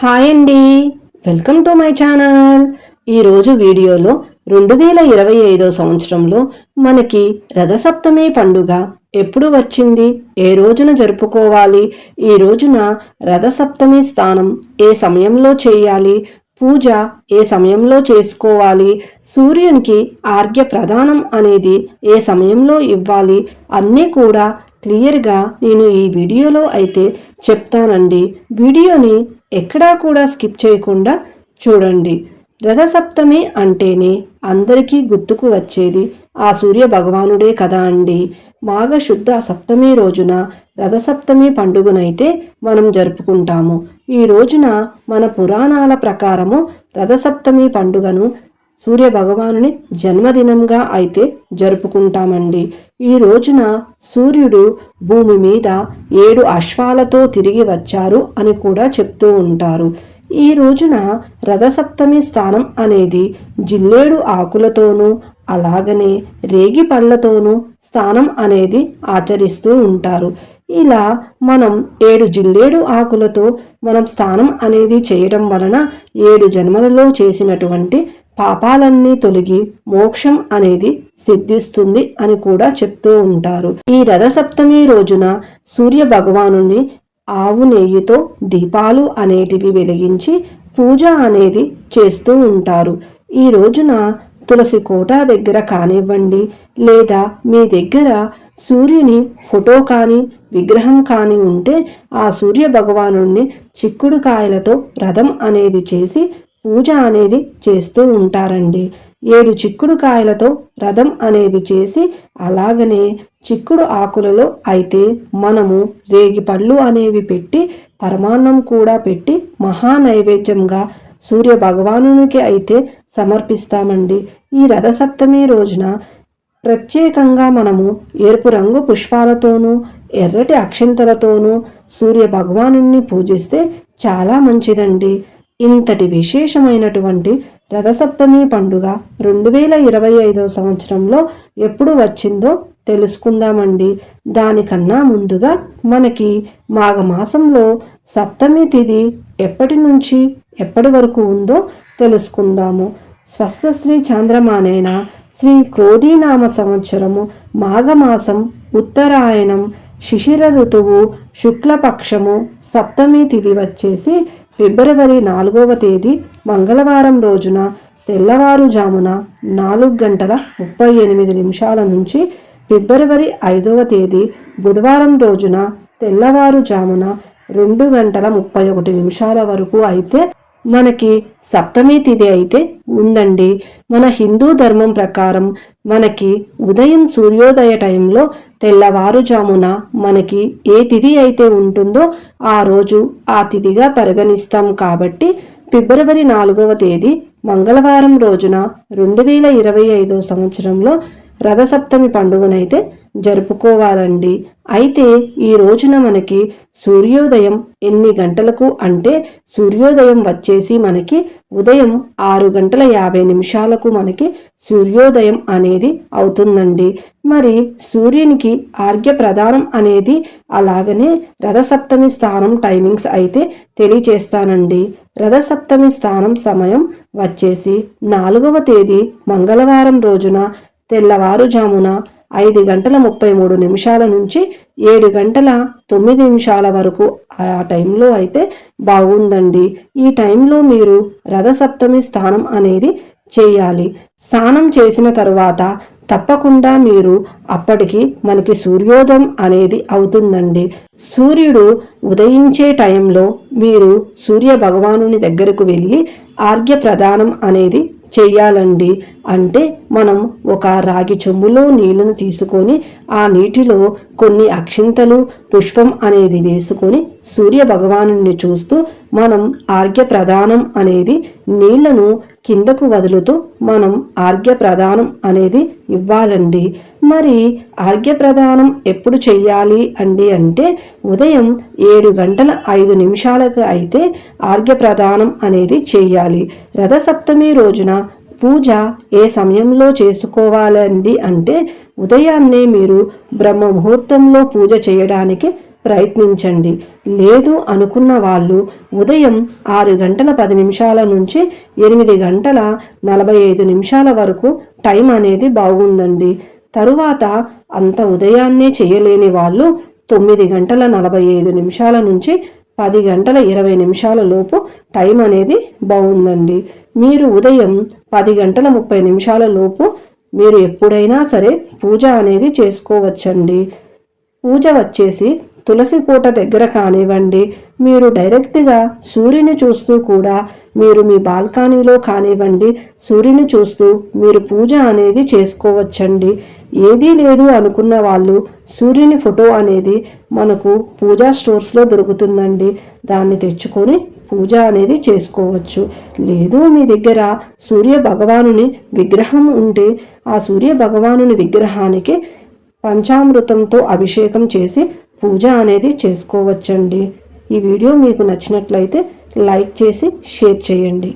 Hi అండి. Welcome to my channel. ఈరోజు వీడియోలో రెండు వేల ఇరవై ఐదో సంవత్సరంలో మనకి రథసప్తమి పండుగ ఎప్పుడు వచ్చింది? ఏ రోజున జరుపుకోవాలి? ఈ రోజున రథసప్తమి స్థానం ఏ సమయంలో చేయాలి? పూజ ఏ సమయంలో చేసుకోవాలి? సూర్యునికి ఆర్ఘ్య ప్రదానం అనేది ఏ సమయంలో ఇవ్వాలి? అన్నీ కూడా క్లియర్గా నేను ఈ వీడియోలో అయితే చెప్తానండి. వీడియోని ఎక్కడా కూడా స్కిప్ చేయకుండా చూడండి. రథసప్తమి అంటేనే అందరికీ గుర్తుకు వచ్చేది ఆ సూర్య భగవానుడే కదా అండి. మాఘశుద్ధ సప్తమి రోజున రథసప్తమి పండుగనైతే మనం జరుపుకుంటాము. ఈ రోజున మన పురాణాల ప్రకారము రథసప్తమి పండుగను సూర్య భగవానుని జన్మదినంగా అయితే జరుపుకుంటామండి. ఈ రోజున సూర్యుడు భూమి మీద ఏడు అశ్వాలతో తిరిగి వచ్చారు అని కూడా చెప్తూ ఉంటారు. ఈ రోజున రథసప్తమి స్థానం అనేది జిల్లేడు ఆకులతోనూ అలాగనే రేగి పళ్ళతోనూ స్నానం అనేది ఆచరిస్తూ ఉంటారు. ఇలా మనం ఏడు జిల్లేడు ఆకులతో మనం స్నానం అనేది చేయడం వలన ఏడు జన్మలలో చేసినటువంటి పాపాలన్నీ తొలగి మోక్షం అనేది సిద్ధిస్తుంది అని కూడా చెప్తూ ఉంటారు. ఈ రథసప్తమి రోజున సూర్య భగవాను ఆవు నెయ్యితో దీపాలు అనేటివి వెలిగించి పూజ అనేది చేస్తూ ఉంటారు. ఈ రోజున తులసి కోట దగ్గర కానివ్వండి లేదా మీ దగ్గర సూర్యుని ఫోటో కానీ విగ్రహం కానీ ఉంటే ఆ సూర్య భగవాను చిక్కుడు కాయలతో రథం అనేది చేసి పూజ అనేది చేస్తూ ఉంటారండి. ఏడు చిక్కుడు కాయలతో రథం అనేది చేసి అలాగనే చిక్కుడు ఆకులలో అయితే మనము రేగి పళ్ళు అనేవి పెట్టి పరమాన్నం కూడా పెట్టి మహా నైవేద్యంగా సూర్య భగవానునికి అయితే సమర్పిస్తామండి. ఈ రథసప్తమి రోజున ప్రత్యేకంగా మనము ఎరుపు రంగు పుష్పాలతోనూ ఎర్రటి అక్షంతలతోనూ సూర్య భగవాను పూజిస్తే చాలా మంచిదండి. ఇంతటి విశేషమైనటువంటి రథసప్తమి పండుగ రెండు వేల ఇరవై ఐదో సంవత్సరంలో ఎప్పుడు వచ్చిందో తెలుసుకుందామండి. దానికన్నా ముందుగా మనకి మాఘమాసంలో సప్తమి తిథి ఎప్పటి నుంచి ఎప్పటి వరకు ఉందో తెలుసుకుందాము. స్వస్థశ్రీ చంద్రమానేన శ్రీ క్రోధీనామ సంవత్సరము మాఘమాసం ఉత్తరాయణం శిశిర ఋతువు శుక్లపక్షము సప్తమి తిథి వచ్చేసి ఫిబ్రవరి నాలుగవ తేదీ మంగళవారం రోజున తెల్లవారుజామున నాలుగు గంటల ముప్పై ఎనిమిది నిమిషాల నుంచి ఫిబ్రవరి ఐదవ తేదీ బుధవారం రోజున తెల్లవారుజామున రెండు గంటల ముప్పై ఒకటి నిమిషాల వరకు అయితే మనకి సప్తమి తిథి అయితే ఉందండి. మన హిందూ ధర్మం ప్రకారం మనకి ఉదయం సూర్యోదయ టైంలో తెల్లవారుజామున మనకి ఏ తిథి అయితే ఉంటుందో ఆ రోజు ఆ తిథిగా పరిగణిస్తాం కాబట్టి ఫిబ్రవరి నాలుగవ తేదీ మంగళవారం రోజున రెండు వేల ఇరవై ఐదో సంవత్సరంలో రథసప్తమి పండుగనైతే జరుపుకోవాలండి. అయితే ఈ రోజున మనకి సూర్యోదయం ఎన్ని గంటలకు అంటే సూర్యోదయం వచ్చేసి మనకి ఉదయం ఆరు గంటల యాభై నిమిషాలకు మనకి సూర్యోదయం అనేది అవుతుందండి. మరి సూర్యునికి ఆర్ఘ్య ప్రదానం అనేది అలాగనే రథసప్తమి స్థానం టైమింగ్స్ అయితే తెలియచేస్తానండి. రథసప్తమి స్థానం సమయం వచ్చేసి నాలుగవ తేదీ మంగళవారం రోజున తెల్లవారుజామున ఐదు గంటల ముప్పై మూడు నిమిషాల నుంచి ఏడు గంటల తొమ్మిది నిమిషాల వరకు ఆ టైంలో అయితే బాగుందండి. ఈ టైంలో మీరు రథసప్తమి స్థానం అనేది చేయాలి. స్నానం చేసిన తరువాత తప్పకుండా మీరు అప్పటికి మనకి సూర్యోదయం అనేది అవుతుందండి. సూర్యుడు ఉదయించే టైంలో మీరు సూర్య భగవానుని దగ్గరకు వెళ్ళి ఆర్ఘ్య ప్రదానం అనేది చేయాలండి. అంటే మనం ఒక రాగి చెంబులో నీళ్ళను తీసుకొని ఆ నీటిలో కొన్ని అక్షింతలు పుష్పం అనేది వేసుకొని సూర్య భగవానుని చూస్తూ మనం ఆర్ఘ్య ప్రధానం అనేది నీళ్ళను కిందకు వదులుతూ మనం ఆర్ఘ్య ప్రధానం అనేది ఇవ్వాలండి. మరి ఆర్ఘ్య ప్రదానం ఎప్పుడు చెయ్యాలి అండి అంటే ఉదయం ఏడు గంటల ఐదు నిమిషాలకు అయితే ఆర్ఘ్య ప్రదానం అనేది చెయ్యాలి. రథసప్తమి రోజున పూజ ఏ సమయంలో చేసుకోవాలండి అంటే ఉదయాన్నే మీరు బ్రహ్మ ముహూర్తంలో పూజ చేయడానికి ప్రయత్నించండి. లేదు అనుకున్న వాళ్ళు ఉదయం ఆరు గంటల పది నిమిషాల నుంచి ఎనిమిది గంటల నలభై ఐదు నిమిషాల వరకు టైం అనేది బాగుందండి. తరువాత అంత ఉదయాన్నే చేయలేని వాళ్ళు తొమ్మిది గంటల నలభై ఐదు నిమిషాల నుంచి పది గంటల ఇరవై నిమిషాల లోపు టైం అనేది బాగుందండి. మీరు ఉదయం పది గంటల ముప్పై నిమిషాల లోపు మీరు ఎప్పుడైనా సరే పూజ అనేది చేసుకోవచ్చండి. పూజ వచ్చేసి తులసి కోట దగ్గర కానివ్వండి మీరు డైరెక్ట్గా సూర్యుని చూస్తూ కూడా మీరు మీ బాల్కనీలో కానివ్వండి సూర్యుని చూస్తూ మీరు పూజ అనేది చేసుకోవచ్చండి. ఏదీ లేదు అనుకున్న వాళ్ళు సూర్యుని ఫోటో అనేది మనకు పూజా స్టోర్స్లో దొరుకుతుందండి. దాన్ని తెచ్చుకొని పూజ అనేది చేసుకోవచ్చు. లేదు మీ దగ్గర సూర్య భగవానుని విగ్రహం ఉంటే ఆ సూర్య భగవానుని విగ్రహానికి పంచామృతంతో అభిషేకం చేసి పూజ అనేది చేసుకోవచ్చండి. ఈ వీడియో మీకు నచ్చినట్లయితే లైక్ చేసి షేర్ చేయండి.